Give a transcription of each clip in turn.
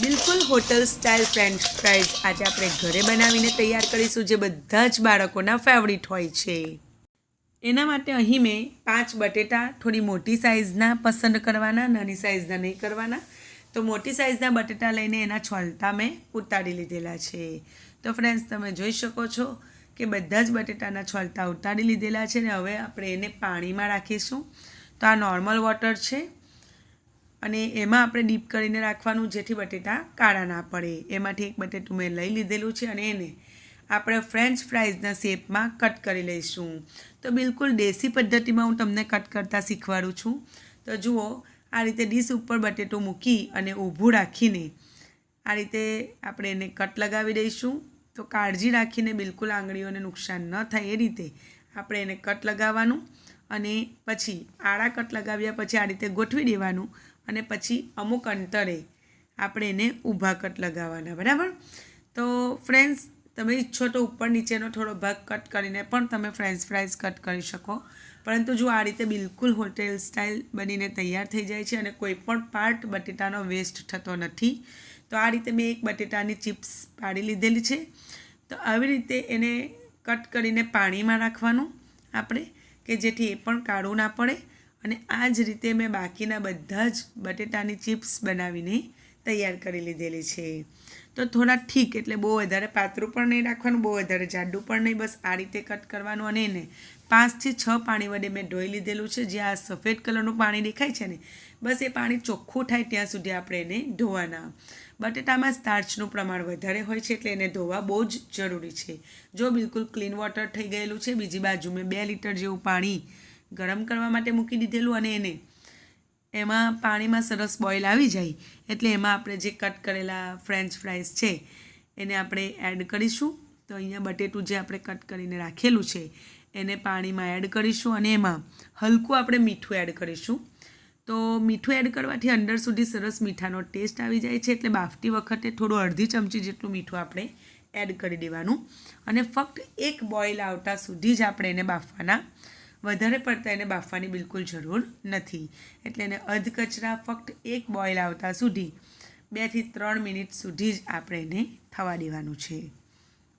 બિલકુલ hotel style French fries આજે આપણે ઘરે બનાવીને તૈયાર કરીશું, જે બધા જ બાળકોના ફેવરિટ હોય છે. એના માટે અહીં મેં પાંચ બટેટા થોડી મોટી સાઇઝના પસંદ કરવાના, નાની સાઇઝના નહીં કરવાના. તો મોટી સાઇઝના બટેટા લઈને એના છોલતા મેં ઉતારી લીધેલા છે. તો ફ્રેન્ડ્સ તમે જોઈ શકો છો કે બધા જ બટેટાના છોલતા ઉતારી લીધેલા છે ને હવે આપણે એને પાણીમાં રાખીશું. તો આ નોર્મલ વોટર છે. અને એમાં આપણે ડીપ કરીને રાખવાનું જેથી બટેટા કાળા ના પડે. એમાંથી એક બટેટું મેં લઈ લીધેલું છે અને એને આપણે ફ્રેન્ચ ફ્રાઈઝના શેપમાં કટ કરી લઈશું. તો બિલકુલ દેશી પદ્ધતિમાં હું તમને કટ કરતાં શીખવાડું છું. તો જુઓ, આ રીતે ડીશ ઉપર બટેટું મૂકી અને ઊભું રાખીને આ રીતે આપણે એને કટ લગાવી દઈશું. તો કાળજી રાખીને બિલકુલ આંગળીઓને નુકસાન ન થાય એ રીતે આપણે એને કટ લગાવવાનું અને પછી આડા કટ લગાવ્યા પછી આ રીતે ગોઠવી દેવાનું. અને પછી અમુક અંતરે આપણે એને ઊભા કટ લગાવવાના, બરાબર? તો ફ્રેન્ડ્સ તમે ઈચ્છો તો ઉપર નીચેનો થોડો ભાગ કટ કરીને પણ તમે ફ્રેન્ચ ફ્રાઈઝ કટ કરી શકો. પરંતુ જો આ રીતે બિલકુલ હોટેલ સ્ટાઇલ બનીને તૈયાર થઈ જાય છે અને કોઈ પણ પાર્ટ બટેટાનો વેસ્ટ થતો નથી, તો આ રીતે મેં એક બટેટાની ચિપ્સ પાડી લીધેલી છે. તો આવી રીતે એને કટ કરીને પાણીમાં રાખવાનું આપણે, કે જેથી એ પણ કાળું ના પડે. અને આ જ રીતે મેં બાકીના બધા જ બટેટાની ચિપ્સ બનાવીને તૈયાર કરી લીધેલી છે. તો થોડા ઠીક એટલે બહુ વધારે પાતળું પણ નહીં રાખવાનું, બહુ વધારે જાડું પણ નહીં, બસ આ રીતે કટ કરવાનું અને એને પાંચથી છ પાણી વડે મેં ધોઈ લીધેલું છે, જે આ સફેદ કલરનું પાણી દેખાય છે ને, બસ એ પાણી ચોખ્ખું થાય ત્યાં સુધી આપણે એને ધોવાના. બટેટામાં સ્ટાર્ચનું પ્રમાણ વધારે હોય છે એટલે એને ધોવા બહુ જ જરૂરી છે. જો બિલકુલ ક્લીન વોટર થઈ ગયેલું છે, બીજી બાજુ મેં બે લીટર જેવું પાણી ગરમ કરવા માટે મૂકી દીધેલું અને એને એમાં પાણીમાં સરસ બોઇલ આવી જાય એટલે એમાં આપણે જે કટ કરેલા ફ્રેન્ચ ફ્રાઈઝ છે, એને આપણે એડ કરીશું. તો અહીંયા બટેટું જે આપણે કટ કરીને રાખેલું છે, એને પાણીમાં એડ કરીશું અને એમાં હલકું આપણે મીઠું એડ કરીશું. તો મીઠું એડ કરવાથી અંદર સુધી સરસ મીઠાનો ટેસ્ટ આવી જાય છે એટલે બાફતી વખતે થોડું અડધી ચમચી જેટલું મીઠું આપણે એડ કરી દેવાનું. અને ફક્ત એક બોઇલ આવતા સુધી જ આપણે એને બાફવાના. વધારે પડતા એને બાફવાની બિલકુલ જરૂર નથી. એટલે એને અધકચરા ફક્ત એક બોઇલ આવતા સુધી બેથી ત્રણ મિનિટ સુધી જ આપણે એને થવા દેવાનું છે.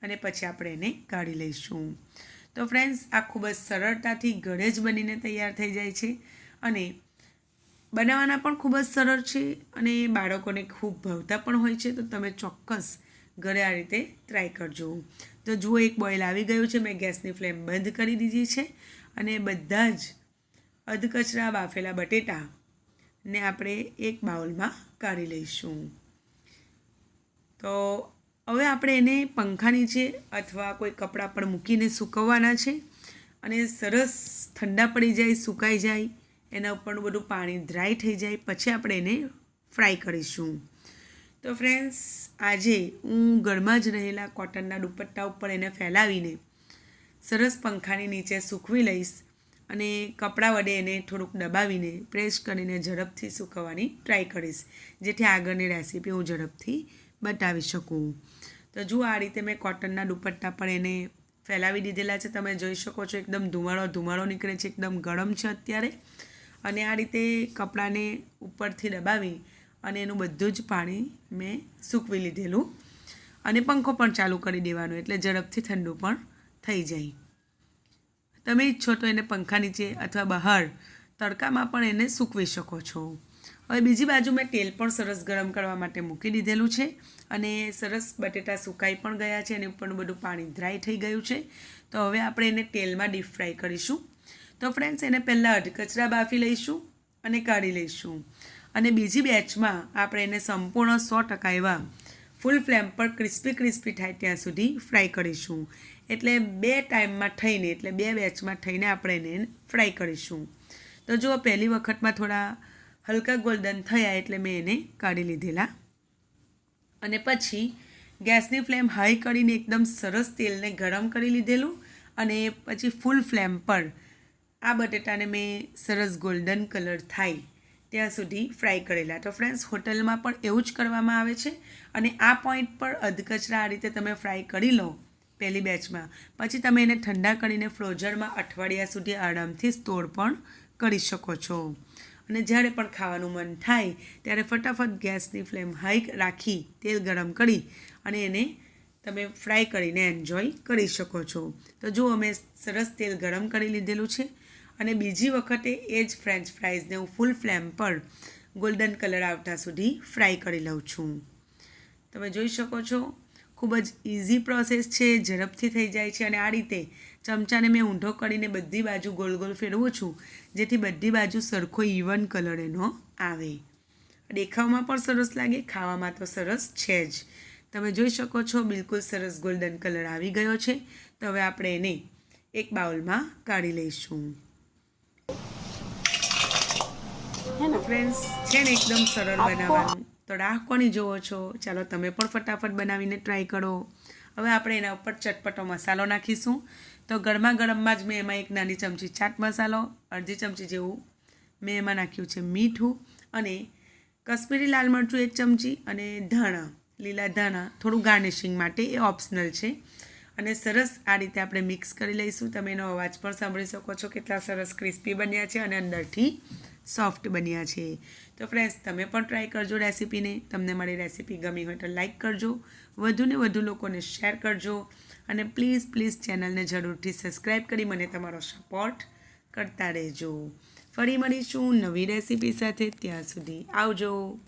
અને પછી આપણે એને કાઢી લઈશું. તો ફ્રેન્ડ્સ આ ખૂબ જ સરળતાથી ઘરે જ બનીને તૈયાર થઈ જાય છે. અને બનાવવાના પણ ખૂબ જ સરળ છે અને બાળકોને ખૂબ ભાવતા પણ હોય છે. તો તમે ચોક્કસ ઘરે આ રીતે ટ્રાય કરજો. તો જુઓ, એક બોઇલ આવી ગયું છે. મેં ગેસની ફ્લેમ બંધ કરી દીધી છે અને બધા જ અધકચરા બાફેલા બટેટા ને આપણે એક બાઉલમાં કાઢી લઈશું. તો હવે આપણે એને પંખા નીચે અથવા કોઈ કપડાં પર મૂકીને સૂકવવાના છે અને સરસ ઠંડા પડી જાય, સુકાઈ જાય, એના ઉપરનું બધું પાણી ડ્રાય થઈ જાય, પછી આપણે એને ફ્રાય કરીશું. તો ફ્રેન્ડ્સ આજે હું ઘરમાં જ રહેલા કોટનના દુપટ્ટા ઉપર એને ફેલાવીને સરસ પંખાની નીચે સૂકવી લઈશ અને કપડાં વડે એને થોડુંક દબાવીને પ્રેસ કરીને ઝડપથી સૂકવવાની ટ્રાય કરીશ, જેથી આગળની રેસીપી હું ઝડપથી બતાવી શકું. તો જુઓ, આ રીતે મેં કોટનના દુપટ્ટા પર એને ફેલાવી દીધેલા છે. તમે જોઈ શકો છો, એકદમ ધુમાડો ધુમાડો નીકળે છે, એકદમ ગરમ છે અત્યારે. અને આ રીતે કપડાને ઉપરથી દબાવી અને એનું બધું જ પાણી મેં સૂકવી લીધેલું. અને પંખો પણ ચાલુ કરી દેવાનો, એટલે ઝડપથી ઠંડુ પણ થઈ જાય. તમે ઈચ્છો તો એને પંખા નીચે અથવા બહાર તડકામાં પણ એને સૂકવી શકો છો. હવે બીજી બાજુ મેં તેલ પણ સરસ ગરમ કરવા માટે મૂકી દીધેલું છે અને સરસ બટેટા સુકાઈ પણ ગયા છે અને ઉપરનું બધું પાણી ડ્રાય થઈ ગયું છે. તો હવે આપણે એને તેલમાં ડીપ ફ્રાય કરીશું. તો ફ્રેન્ડ્સ એને પહેલાં અધકચરા બાફી લઈશું અને કાઢી લઈશું. અને બીજી બેચમાં આપણે એને સંપૂર્ણ સો ટકા એવા ફૂલ ફ્લેમ પર ક્રિસ્પી ક્રિસ્પી થાય ત્યાં સુધી ફ્રાય કરીશું. એટલે બે ટાઈમમાં થઈને, એટલે બે બેચમાં થઈને આપણે એને ફ્રાય કરીશું. તો જુઓ, પહેલી વખતમાં થોડા હલકા ગોલ્ડન થયા એટલે મેં એને કાઢી લીધેલા. અને પછી ગેસની ફ્લેમ હાઈ કરીને એકદમ સરસ તેલને ગરમ કરી લીધેલું અને પછી ફૂલ ફ્લેમ પર આ બટેટાને મેં સરસ ગોલ્ડન કલર થાય ત્યાં સુધી ફ્રાય કરેલા. તો ફ્રેન્ડ્સ હોટલમાં પણ એવું જ કરવામાં આવે છે અને આ પોઈન્ટ પર અધકચરા આ રીતે તમે ફ્રાય કરી લો પહેલી બેચમાં પછી તમે એને ઠંડા કરીને ફ્રોઝરમાં અઠવાડિયા સુધી આરામથી સ્ટોર પણ કરી શકો છો. અને જ્યારે પણ ખાવાનું મન થાય, ત્યારે ફટાફટ ગેસની ફ્લેમ હાઈ રાખી, તેલ ગરમ કરી અને એને તમે ફ્રાય કરીને એન્જોય કરી શકો છો. તો જો અમે સરસ તેલ ગરમ કરી લીધેલું છે. અને બીજી વખતે એ જ ફ્રેન્ચ ફ્રાઈઝને હું ફૂલ ફ્લેમ પર ગોલ્ડન કલર આવતા સુધી ફ્રાય કરી લઉં છું. તમે જોઈ શકો છો, ખૂબ જ ઇઝી પ્રોસેસ છે, ઝડપથી થઈ જાય છે અને આ રીતે ચમચાને મેં ઊંધો કરીને બધી બાજુ ગોલ ગોલ ફેરવું છું, જેથી બધી બાજુ સરખો ઇવન કલર એનો આવે. દેખાવમાં પણ સરસ લાગે, ખાવામાં તો સરસ છે જ. તમે જોઈ શકો છો, બિલકુલ સરસ ગોલ્ડન કલર આવી ગયો છે. તો હવે આપણે એને એક બાઉલમાં કાઢી લઈશું. ફ્રેન્ડ્સ છે ને એકદમ સરળ બનાવવાનું. તો રાહ કોની જોવો છો. ચાલો તમે પણ ફટાફટ બનાવીને ટ્રાય કરો. હવે આપણે એના ઉપર ચટપટો મસાલો નાખીશું. તો ગરમા ગરમમાં જ મેં એમાં એક નાની ચમચી ચાટ મસાલો અડધી ચમચી જેવું મેં એમાં નાખ્યું છે મીઠું અને કશ્મીરી લાલ મરચું એક ચમચી અને ધાણા લીલા ધાણા થોડું ગાર્નિશિંગ માટે એ ઓપ્શનલ છે. અને સરસ આ રીતે આપણે મિક્સ કરી લઈશું. તમે એનો અવાજ પણ સાંભળી શકો છો. કેટલા સરસ ક્રિસ્પી બન્યા છે અને અંદરથી સોફ્ટ બન્યા છે. તો ફ્રેન્ડ્સ તમે પણ ટ્રાય કરજો રેસીપીને. તમને મારી રેસીપી ગમી હોય તો લાઇક કરજો. વધુને વધુ લોકોને શેર કરજો. અને પ્લીઝ પ્લીઝ ચેનલને જરૂરથી સબસ્ક્રાઈબ કરી મને તમારો સપોર્ટ કરતા રહેજો. ફરી મળીશું નવી રેસીપી સાથે. ત્યાં સુધી આવજો.